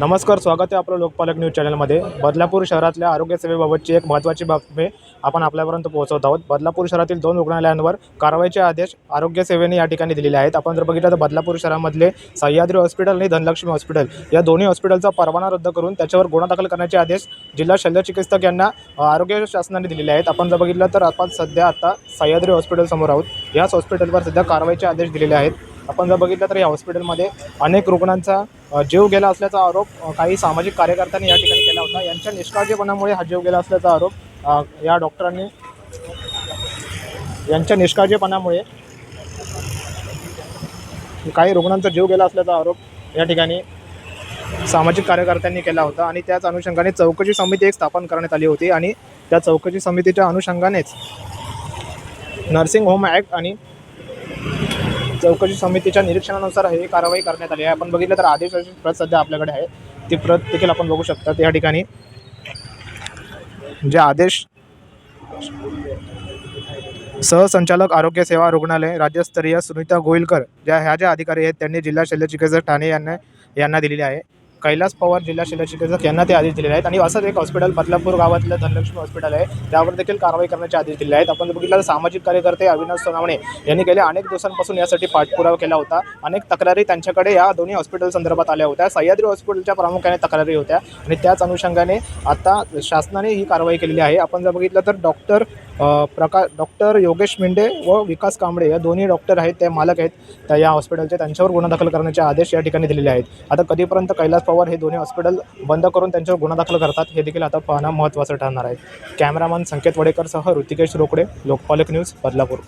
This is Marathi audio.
नमस्कार स्वागत आहे आपलं लोकपालक न्यूज चॅनलमध्ये. बदलापूर शहरातल्या आरोग्यसेवेबाबतची एक महत्त्वाची बातमी आपण आपल्यापर्यंत पोहोचवत आहोत. बदलापूर शहरातील दोन रुग्णालयांवर कारवाईचे आदेश आरोग्यसेवेने या ठिकाणी दिलेले आहेत. आपण जर बघितलं तर बदलापूर शहरामधले सह्याद्री हॉस्पिटल आणि धनलक्ष्मी हॉस्पिटल या दोन्ही हॉस्पिटलचा परवाना रद्द करून त्याच्यावर गुन्हा दाखल करण्याचे आदेश जिल्हा शल्यचिकित्सक यांना आरोग्य शासनाने दिलेले आहेत. आपण जर बघितलं तर आपण सध्या आता सह्याद्री हॉस्पिटल समोर आहोत. याच हॉस्पिटलवर सध्या कारवाईचे आदेश दिलेले आहेत. आपण जर बघितलं तर या हॉस्पिटलमध्ये अनेक रुग्णांचा जीव गेला असल्याचा आरोप काही सामाजिक कार्यकर्त्यांनी या ठिकाणी केला होता. यांच्या निष्काळजीपणामुळे हा जीव गेला असल्याचा आरोप या डॉक्टरांनी यांच्या निष्काळजीपणामुळे काही रुग्णांचा जीव गेला असल्याचा आरोप या ठिकाणी सामाजिक कार्यकर्त्यांनी केला होता आणि त्याच अनुषंगाने चौकशी समिती एक स्थापन करण्यात आली होती आणि त्या चौकशी समितीच्या अनुषंगानेच नर्सिंग होम ॲक्ट आणि चौकशी समितीच्या निरीक्षणानुसार हे कारवाई करण्यात आली आहे. आपण बघितलं तर आदेशाची प्रत सध्या आपल्याकडे आहे. ती प्रत देखील आपण बघू शकता. या ठिकाणी जे आदेश सहसंचालक आरोग्य सेवा रुग्णालय राज्यस्तरीय सुनीता गोईलकर ज्या ह्या ज्या अधिकारी आहेत त्यांनी जिल्हा शल्यचिकित्सक ठाणे यांना यांना दिलेली आहे. कैलास पवार जिल्हा शल्यचिकित्सक यांना ते आदेश दिलेले आहेत. आणि असंच एक हॉस्पिटल बदलापूर गावातलं धनलक्ष्मी हॉस्पिटल आहे. त्यावर देखील कारवाई करण्याचे आदेश दिले आहेत. आपण बघितलं तर सामाजिक कार्यकर्ते अविनाश सोनावणे यांनी गेल्या अनेक दिवसांपासून यासाठी पाठपुरावा केला होता. अनेक तक्रारी त्यांच्याकडे या दोन्ही हॉस्पिटल संदर्भात आल्या होत्या. सह्याद्री हॉस्पिटलच्या प्रामुख्याने तक्रारी होत्या. आणि त्याच अनुषंगाने आता शासनाने ही कारवाई केलेली आहे. आपण जर बघितलं तर डॉक्टर प्रका डॉक्टर योगेश मिंडे व विकास कांबळे या दोन्ही डॉक्टर आहेत ते मालक आहेत. त्या या हॉस्पिटलचे त्यांच्यावर गुन्हा दाखल करण्याचे आदेश या ठिकाणी दिलेले आहेत. आता कधीपर्यंत कैलास पवार हे दोन्ही हॉस्पिटल बंद करून त्यांच्यावर गुन्हा दाखल करतात हे देखील आता पाहणं महत्त्वाचं ठरणार आहे. कॅमेरामन संकेत वडेकरसह ऋतिकेश रोकडे लोकपालक न्यूज बदलापूर.